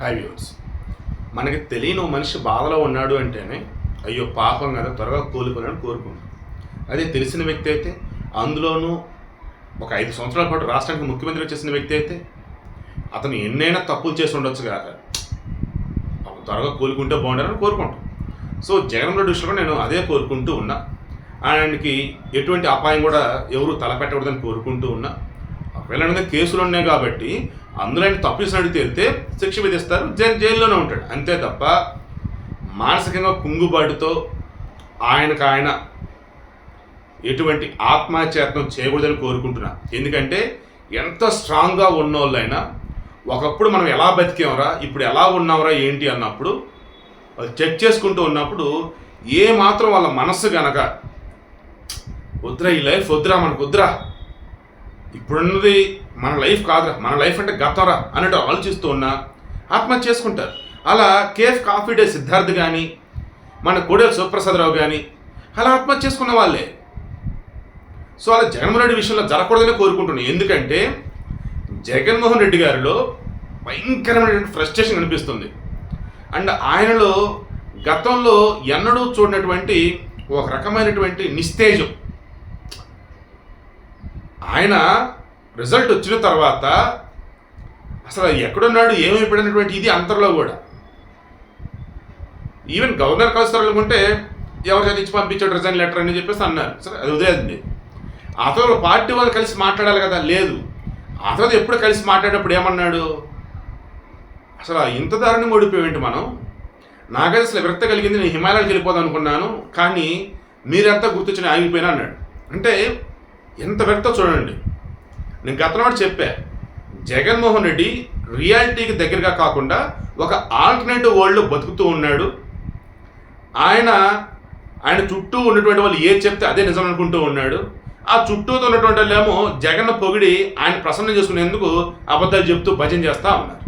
High viewers మనకి తెలియని మనిషి బాధలో ఉన్నాడు అంటేనే అయ్యో పాపం కదా త్వరగా కోలుకోవాలని కోరుకుంటాం. అదే తెలిసిన వ్యక్తి అయితే అందులోనూ ఒక ఐదు సంవత్సరాల పాటు రాష్ట్రానికి ముఖ్యమంత్రి చేసిన వ్యక్తి అయితే అతను ఎన్నైనా తప్పులు చేసి ఉండొచ్చు కాక త్వరగా కోలుకుంటే బాగుండాలని కోరుకుంటాం. సో జగన్ రెడ్డి విషయంలో నేను అదే కోరుకుంటూ ఉన్నా. ఆయనకి ఎటువంటి అపాయం కూడా ఎవరు తలపెట్టకూడదని కోరుకుంటూ ఉన్నా. ఒకవేళ కేసులు ఉన్నాయి కాబట్టి అందులో ఆయన తప్పిసినట్టు తేలితే శిక్ష విధిస్తారు. జైలు జైల్లోనే ఉంటాడు. అంతే తప్ప మానసికంగా కుంగుబాటుతో ఆయనకు ఆయన ఎటువంటి ఆత్మహత్యాత్నం చేయకూడదని కోరుకుంటున్నా. ఎందుకంటే ఎంత స్ట్రాంగ్గా ఉన్నోళ్ళైనా ఒకప్పుడు మనం ఎలా బతికేమరా ఇప్పుడు ఎలా ఉన్నామరా ఏంటి అన్నప్పుడు వాళ్ళు చెక్ చేసుకుంటూ ఉన్నప్పుడు ఏ మాత్రం వాళ్ళ మనస్సు గనక వద్దురా ఈ లైఫ్ వద్దురా మనకు వద్దురా ఇప్పుడున్నది మన లైఫ్ కాదురా మన లైఫ్ అంటే గతరా అన్నట్టు ఆలోచిస్తూ ఉన్నా ఆత్మహత్య చేసుకుంటారు. అలా కేఫ్ కాఫీ డే సిద్ధార్థ్ కానీ మన కోడేలు శివప్రసాదరావు కానీ అలా ఆత్మహత్య చేసుకున్న వాళ్ళే. సో అలా జగన్మోహన్ రెడ్డి విషయంలో జరగకూడదని కోరుకుంటున్నాను ఎందుకంటే జగన్మోహన్ రెడ్డి గారిలో భయంకరమైనటువంటి ఫ్రస్ట్రేషన్ కనిపిస్తుంది. అండ్ ఆయనలో గతంలో ఎన్నడూ చూడనటువంటి ఒక రకమైనటువంటి నిస్తేజం. ఆయన రిజల్ట్ వచ్చిన తర్వాత అసలు ఎక్కడున్నాడు ఏమైపోయినటువంటి ఇది అంతర్లో కూడా. ఈవెన్ గవర్నర్ కలుస్తారు ఉంటే ఎవరు చదివించి పంపించాడు రిజైన్ లెటర్ అని చెప్పేసి అన్నారు. సరే అది వదిలేదండి ఆ తర్వాత పార్టీ వాళ్ళు కలిసి మాట్లాడాలి కదా? లేదు. ఆ తర్వాత ఎప్పుడు కలిసి మాట్లాడేటప్పుడు ఏమన్నాడు? అసలు ఇంత దారుణంగా ఓడిపోయేంటి మనం? నాకైతే అసలు విరక్త కలిగింది నేను హిమాలయాలకు వెళ్ళిపోదాం అనుకున్నాను కానీ మీరంతా గుర్తొచ్చిన ఆగిపోయినా అన్నాడు. అంటే ఎంత వ్యక్తో చూడండి. నేను గతంలో కూడా చెప్పా జగన్మోహన్ రెడ్డి రియాలిటీకి దగ్గరగా కాకుండా ఒక ఆల్టర్నేటివ్ వరల్డ్లో బతుకుతూ ఉన్నాడు. ఆయన ఆయన చుట్టూ ఉన్నటువంటి వాళ్ళు ఏది చెప్తే అదే నిజం అనుకుంటూ ఉన్నాడు. ఆ చుట్టూతో ఉన్నటువంటి వాళ్ళేమో జగన్ పొగిడి ఆయన ప్రసన్నం చేసుకునేందుకు అబద్ధాలు చెప్తూ భజన చేస్తూ ఉన్నారు.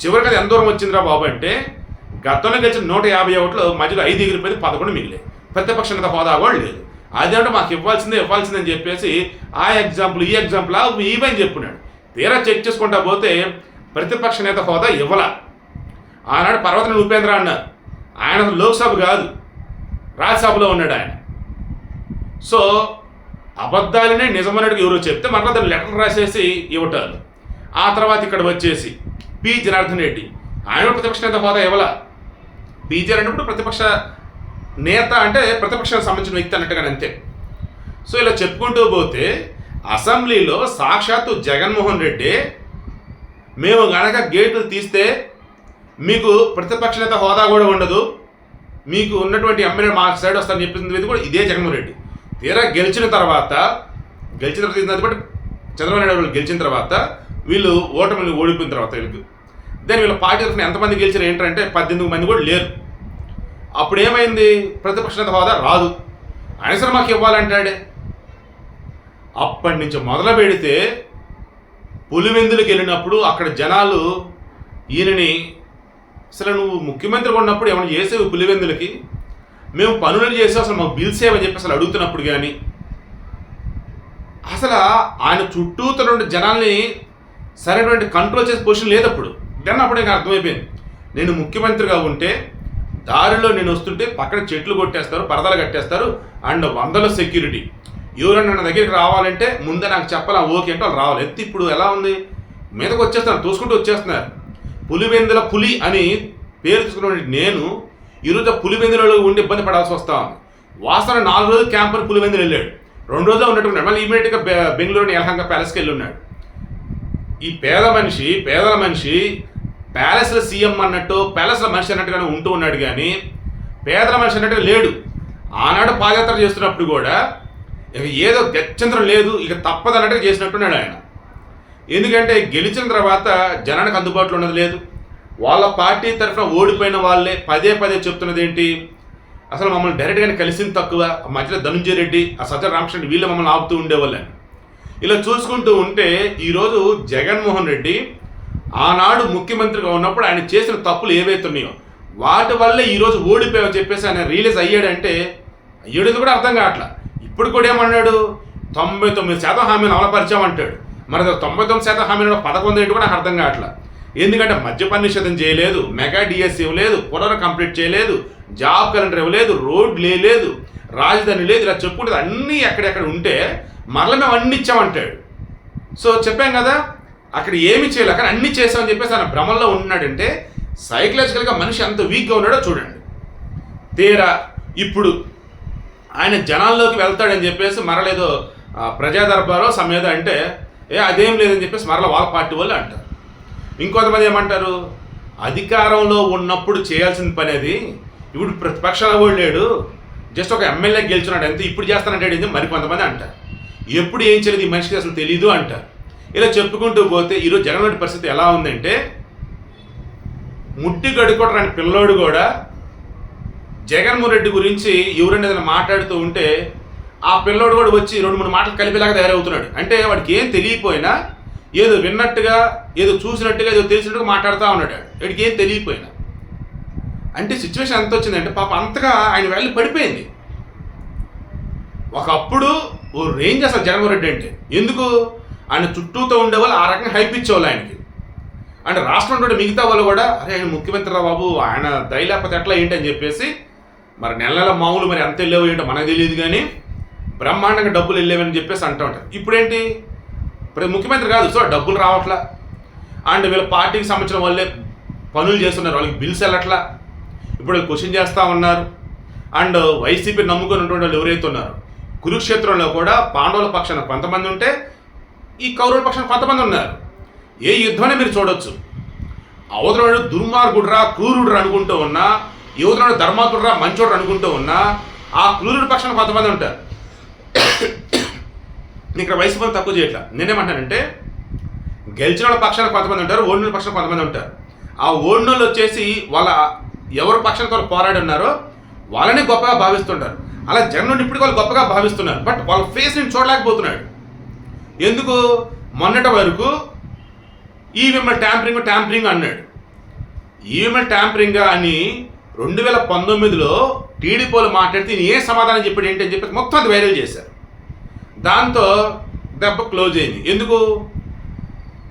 చివరికి అది ఎంత దూరం వచ్చిందిరా బాబు అంటే గతంలో గెలిచిన నూట యాభై ఒకటిలో మధ్యలో ఐదు ఎగిరిపోయింది పదకొండు మిగిలే ప్రతిపక్ష నేత హోదా కూడా లేదు. అదేమంటే మాకు ఇవ్వాల్సిందే ఇవ్వాల్సిందని చెప్పేసి ఆ ఎగ్జాంపుల్ ఈ ఎగ్జాంపుల్ ఇవని చెప్పున్నాడు. తీరా చెక్ చేసుకుంటా పోతే ప్రతిపక్ష నేత హోదా ఇవ్వాల. ఆనాడు పర్వతన ఉపేంద్ర అన్నారు ఆయన లోక్సభ కాదు రాజ్యసభలో ఉన్నాడు ఆయన. సో అబద్ధాలనే నిజమన్నట్టు ఎవరో చెప్తే మరలా అతను లెటర్ రాసేసి ఇవ్వటాలు. ఆ తర్వాత ఇక్కడ వచ్చేసి పి. జనార్దన్ రెడ్డి ఆయన ప్రతిపక్ష నేత హోదా ఇవ్వాల. పీజీ అన్నప్పుడు ప్రతిపక్ష నేత అంటే ప్రతిపక్షానికి సంబంధించిన వ్యక్తి అన్నట్టుగా అంతే. సో ఇలా చెప్పుకుంటూ పోతే అసెంబ్లీలో సాక్షాత్తు జగన్మోహన్ రెడ్డి మేము గనక గేట్లు తీస్తే మీకు ప్రతిపక్ష నేత హోదా కూడా ఉండదు. మీకు ఉన్నటువంటి ఎమ్మెల్యే మా సైడ్ వస్తారని చెప్పింది కూడా ఇదే జగన్మోహన్ రెడ్డి. తీరా గెలిచిన తర్వాత గెలిచిన తర్వాత ఇది చంద్రబాబు నాయుడు వాళ్ళు గెలిచిన తర్వాత వీళ్ళు ఓటమిని ఓడిపోయిన తర్వాత వీళ్ళకి. దాని వీళ్ళ పార్టీ తరఫున ఎంతమంది గెలిచారు ఏంటంటే పద్దెనిమిది మంది కూడా లేరు. అప్పుడు ఏమైంది ప్రతిపక్ష నేత హోదా రాదు. ఆయన సరే మాకు ఇవ్వాలంటాడే. అప్పటి నుంచి మొదలు పెడితే పులివెందులకు వెళ్ళినప్పుడు అక్కడ జనాలు ఈయనని అసలు నువ్వు ముఖ్యమంత్రి ఉన్నప్పుడు ఏమైనా చేసేవి పులివెందులకి? మేము పనులు చేసే అసలు మాకు బిల్స్ ఏమని చెప్పి అసలు అడుగుతున్నప్పుడు కానీ అసలు ఆయన చుట్టూతో జనాల్ని సరైనటువంటి కంట్రోల్ చేసే పొజిషన్ లేదు అప్పుడు అప్పుడు నాకు అర్థమైపోయింది. నేను ముఖ్యమంత్రిగా ఉంటే దారిలో నేను వస్తుంటే పక్కన చెట్లు కొట్టేస్తారు పరదలు కట్టేస్తారు అండ్ వందల సెక్యూరిటీ. ఎవరైనా నా దగ్గరికి రావాలంటే ముందే నాకు చెప్పాలి ఓకే అంటే వాళ్ళు రావాలి. ఎత్తి ఇప్పుడు ఎలా ఉంది? మీదకి వచ్చేస్తున్నారు తోసుకుంటూ వచ్చేస్తున్నారు. పులివెందుల పులి అని పేరు తీసుకున్న నేను ఈరోజు పులివెందులలో ఉండి ఇబ్బంది పడాల్సి వస్తా ఉంది. వాసన నాలుగు రోజులు క్యాంపర్ పులివెందులు వెళ్ళాడు. రెండు రోజులు ఉన్నట్టున్నాడు మళ్ళీ ఇమీడియట్గా బెంగళూరుని యలహంక ప్యాలెస్కి వెళ్ళి ఉన్నాడు. ఈ పేద మనిషి పేదల మనిషి ప్యాలెస్లో సీఎం అన్నట్టు ప్యాలెస్లో మనిషి అన్నట్టుగానే ఉంటూ ఉన్నాడు కానీ పేదల మనిషి అన్నట్టు లేడు. ఆనాడు పాదయాత్ర చేస్తున్నప్పుడు కూడా ఇక ఏదో గత్యంతరం లేదు ఇక తప్పదు చేసినట్టున్నాడు ఆయన. ఎందుకంటే గెలిచిన తర్వాత జనానికి అందుబాటులో ఉన్నది లేదు. వాళ్ళ పార్టీ తరఫున ఓడిపోయిన వాళ్ళే పదే పదే చెప్తున్నది ఏంటి అసలు మమ్మల్ని డైరెక్ట్గానే కలిసింది తక్కువ. మధ్యలో ధనుంజయ రెడ్డి ఆ సజ్జన రామకృష్ణ వీళ్ళు మమ్మల్ని ఆపుతూ ఉండేవాళ్ళని. ఇలా చూసుకుంటూ ఉంటే ఈరోజు జగన్మోహన్ రెడ్డి ఆనాడు ముఖ్యమంత్రిగా ఉన్నప్పుడు ఆయన చేసిన తప్పులు ఏవైతే ఉన్నాయో వాటి వల్లే ఈరోజు ఓడిపోయామని చెప్పేసి ఆయన రియలైజ్ అయ్యాడంటే అయ్యాడు కూడా అర్థం కావట్లా. ఇప్పుడు కూడా ఏమన్నాడు? తొంభై తొమ్మిది శాతం హామీలు అమలుపరిచామంటాడు. మరి తొంభై తొమ్మిది శాతం హామీలు పదకొండు ఏంటి కూడా అర్థం కావట్లా. ఎందుకంటే మద్యపాన నిషేధం చేయలేదు మెగా డిఎస్ ఇవ్వలేదు పునర్ కంప్లీట్ చేయలేదు జాబ్ క్యాలెండర్ ఇవ్వలేదు రోడ్ లేదు రాజధాని లేదు ఇలా చెప్పుకుంటే అన్నీ ఎక్కడెక్కడ ఉంటే మరల మేము అన్ని ఇచ్చామంటాడు. సో చెప్పాం కదా అక్కడ ఏమి చేయలే అక్కడ అన్ని చేసామని చెప్పేసి ఆయన భ్రమంలో ఉన్నాడంటే సైకలాజికల్గా మనిషి ఎంత వీక్గా ఉన్నాడో చూడండి. తీరా ఇప్పుడు ఆయన జనాల్లోకి వెళ్తాడని చెప్పేసి మరలేదో ప్రజాదర్బారో సమేదో అంటే ఏ అదేం లేదని చెప్పేసి మరల వాళ్ళ పార్టీ వాళ్ళు అంటారు. ఇంకొంతమంది ఏమంటారు? అధికారంలో ఉన్నప్పుడు చేయాల్సిన పని అది. ఇప్పుడు ప్రతిపక్షాల కూడా లేడు. జస్ట్ ఒక ఎమ్మెల్యే గెలిచినాడు అంతే ఇప్పుడు చేస్తానంటాడు ఇది మరి కొంతమంది అంటారు. ఎప్పుడు ఏం చేయలేదు ఈ మనిషికి అసలు తెలీదు అంటారు. ఇలా చెప్పుకుంటూ పోతే ఈరోజు జగన్ పరిస్థితి ఎలా ఉందంటే ముట్టి గడుకోవడానికి పిల్లోడు కూడా జగన్మోహన్ రెడ్డి గురించి ఎవరైనా ఏదైనా మాట్లాడుతూ ఉంటే ఆ పిల్లోడు కూడా వచ్చి రెండు మూడు మాటలు కలిపేలాగా తయారవుతున్నాడు. అంటే వాడికి ఏం తెలియపోయినా ఏదో విన్నట్టుగా ఏదో చూసినట్టుగా ఏదో తెలిసినట్టుగా మాట్లాడుతూ ఉన్నాడు వాడికి ఏం తెలియపోయినా. అంటే సిచ్యువేషన్ ఎంత వచ్చిందంటే పాప అంతగా ఆయన వాల్యూ పడిపోయింది. ఒకప్పుడు ఓ రేంజ్ అసలు జగన్మోహన్ రెడ్డి అంటే. ఎందుకు? ఆయన చుట్టూతో ఉండే వాళ్ళు ఆ రకంగా హైప్ ఇచ్చేవాళ్ళు ఆయనకి. అండ్ రాష్ట్రంలో మిగతా వాళ్ళు కూడా అరే ఆయన ముఖ్యమంత్రి రా బాబు ఆయన దయ ఎట్లా ఏంటి? అని చెప్పేసి మరి నెల నెల మామూలు మరి ఎంత వెళ్ళేవో ఏంటో మనకు తెలియదు కానీ బ్రహ్మాండంగా డబ్బులు వెళ్ళేవని చెప్పేసి అంటూ ఉంటారు. ఇప్పుడేంటి? ప్రతి ముఖ్యమంత్రి కాదు సో డబ్బులు రావట్లా. అండ్ వీళ్ళ పార్టీకి సంబంధించిన వాళ్ళే పనులు చేస్తున్నారు వాళ్ళకి బిల్స్ వెళ్ళట్లా. ఇప్పుడు వాళ్ళు క్వశ్చన్ చేస్తూ ఉన్నారు. అండ్ వైసీపీ నమ్ముకొని ఉన్నటువంటి వాళ్ళు ఎవరైతే ఉన్నారో కురుక్షేత్రంలో కూడా పాండవుల పక్షాన కొంతమంది ఉంటే ఈ కౌరవుల పక్షాన కొంతమంది ఉన్నారు. ఏ యుద్ధమైనా మీరు చూడొచ్చు. అవతలవాడు దుర్మార్గుడురా క్రూరుడు అనుకుంటూ ఉన్నా యువతలవాడు ధర్మాత్ముడురా మంచోడు అనుకుంటూ ఉన్నా ఆ క్రూరుడి పక్షాన కొంతమంది ఉంటారు. ఇక్కడ వయసు పని తక్కువ చేయట్లా. నేనేమంటానంటే గెలిచిన వాళ్ళ పక్షాన కొంతమంది ఉంటారు ఓడిన పక్షాన కొంతమంది ఉంటారు. ఆ ఓడినోళ్ళు వచ్చేసి వాళ్ళ ఎవరి పక్షానికి వాళ్ళు పోరాడి ఉన్నారో వాళ్ళని గొప్పగా భావిస్తుంటారు. అలా జగన్ ఇప్పటికి వాళ్ళు గొప్పగా భావిస్తున్నారు. బట్ వాళ్ళ ఫేస్ నేను చూడలేకపోతున్నాడు. ఎందుకు? మొన్నటి వరకు ఈవీఎంల ట్యాంపరింగ్ ట్యాంపరింగ్ అన్నాడు. ఈవీఎంల ట్యాంపరింగ్ అని రెండు వేల పంతొమ్మిదిలో టీడీపీలు మాట్లాడితే ఈయన ఏ సమాధానం చెప్పాడు ఏంటి అని చెప్పి మొత్తం అది వైరల్ చేశారు. దాంతో దెబ్బ క్లోజ్ అయింది. ఎందుకు?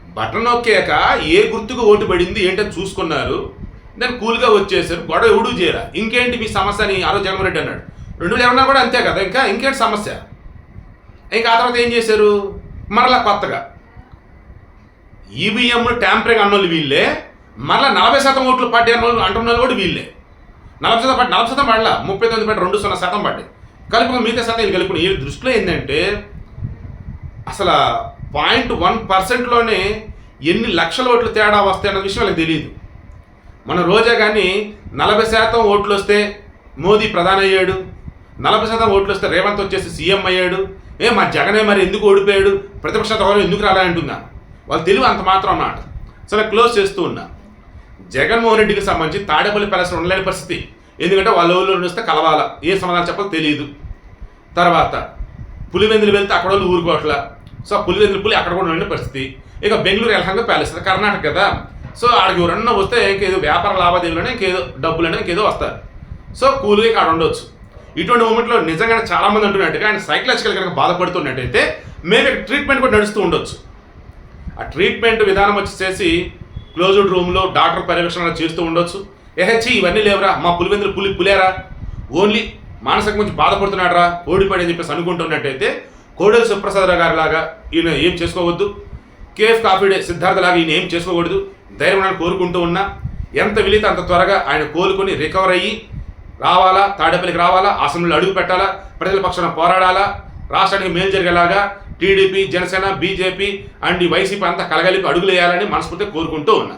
బటన్ నొక్కాక ఏ గుర్తుకు ఓటు పడింది ఏంటని చూసుకున్నారు. దాన్ని కూల్గా వచ్చేసారు. గొడవ ఎవడూ చేయరా. ఇంకేంటి మీ సమస్య అని ఆరో జగన్మోహన్ రెడ్డి అన్నాడు. రెండు వేల ఇరవై కూడా అంతే కదా. ఇంకా ఇంకేంటి సమస్య? ఇంకా ఆ తర్వాత ఏం చేశారు? మరలా కొత్తగా. ఈవీఎం ట్యాంపరింగ్ అన్నోళ్ళు వీళ్ళే మరలా నలభై శాతం ఓట్లు పార్టీ అన్నోళ్ళు అంటున్న వాళ్ళు కూడా వీళ్ళే. నలభై శాతం పడి నలభై శాతం పడలా ముప్పై తొమ్మిది పడి రెండు సున్నా శాతం పడ్డాయి. కలుపుకుని మిగతా శాతం వీళ్ళు కలుపుకుని. ఈ దృష్టిలో ఏంటంటే అసలు పాయింట్ వన్ పర్సెంట్లోనే ఎన్ని లక్షల ఓట్లు తేడా వస్తాయన్న విషయం వాళ్ళకి తెలియదు. మన రోజా కానీ నలభై శాతం ఓట్లు వస్తే మోదీ ప్రధాని అయ్యాడు నలభై శాతం ఓట్లు వస్తే రేవంత్ వచ్చేసి సీఎం అయ్యాడు. ఏ మా జగనే మరి ఎందుకు ఓడిపోయాడు? ప్రతిపక్ష హోదా ఎందుకు రాలే అంటున్నా. వాళ్ళు తెలివి అంత మాత్రం అన్నమాట సరే క్లోజ్ చేస్తూ ఉన్నా. జగన్మోహన్ రెడ్డికి సంబంధించి తాడేపల్లి ప్యాలెస్ ఉండలేని పరిస్థితి. ఎందుకంటే వాళ్ళ ఊళ్ళో వస్తే కలవాల. ఏ సమాధానం చెప్పాలో తెలియదు. తర్వాత పులివెందులు వెళ్తే అక్కడ వాళ్ళు ఊరుకోట్ల సో పులివెందులు పులి అక్కడ కూడా ఉండే పరిస్థితి. ఇక బెంగళూరు ఎలహంగా ప్యాలెస్ కర్ణాటక కదా. సో ఆడికి ఎవరన్నా వస్తే ఇంకేదో వ్యాపార లావాదేవీలోనే ఇంకేదో డబ్బులు ఇంకేదో వస్తారు సో కూల్గా ఇక్కడ ఉండొచ్చు. ఇటువంటి మూమెంట్లో నిజంగానే చాలా మంది అంటున్నట్టుగా ఆయన సైకలాజికల్ కనుక బాధపడుతున్నట్టయితే మేబీ ట్రీట్మెంట్ కూడా నడుస్తూ ఉండొచ్చు. ఆ ట్రీట్మెంట్ విధానం వచ్చేసి క్లోజ్డ్ రూమ్లో డాక్టర్ పర్యవేక్షణ చేస్తూ ఉండొచ్చు. ఎహెచ్ఈ ఇవన్నీ లేవురా మా పులివెందులు పులి పులేరా? ఓన్లీ మానసిక గురించి బాధపడుతున్నాడు రా ఓడిపోయాడని చెప్పేసి అనుకుంటున్నట్టయితే కోడెల సుప్రసాదరావు గారి లాగా ఈయన ఏం చేసుకోవద్దు. కేఎఫ్ కాఫీడే సిద్ధార్థ లాగా ఈయన ఏం చేసుకోకూడదు. ధైర్యం కోరుకుంటూ ఉన్నా ఎంత వీలైతే అంత త్వరగా ఆయన కోలుకొని రికవర్ అయ్యి రావాలా? తాడేపల్లికి రావాలా? అసెంబ్లీలో అడుగు పెట్టాలా? ప్రజల పక్షాన పోరాడాలా? రాష్ట్రానికి మేలు జరిగేలాగా టీడీపీ జనసేన బీజేపీ అండ్ ఈ వైసీపీ అంతా కలగలిపి అడుగులేయాలని మనస్ఫూర్తిగా కోరుకుంటూ ఉన్నా.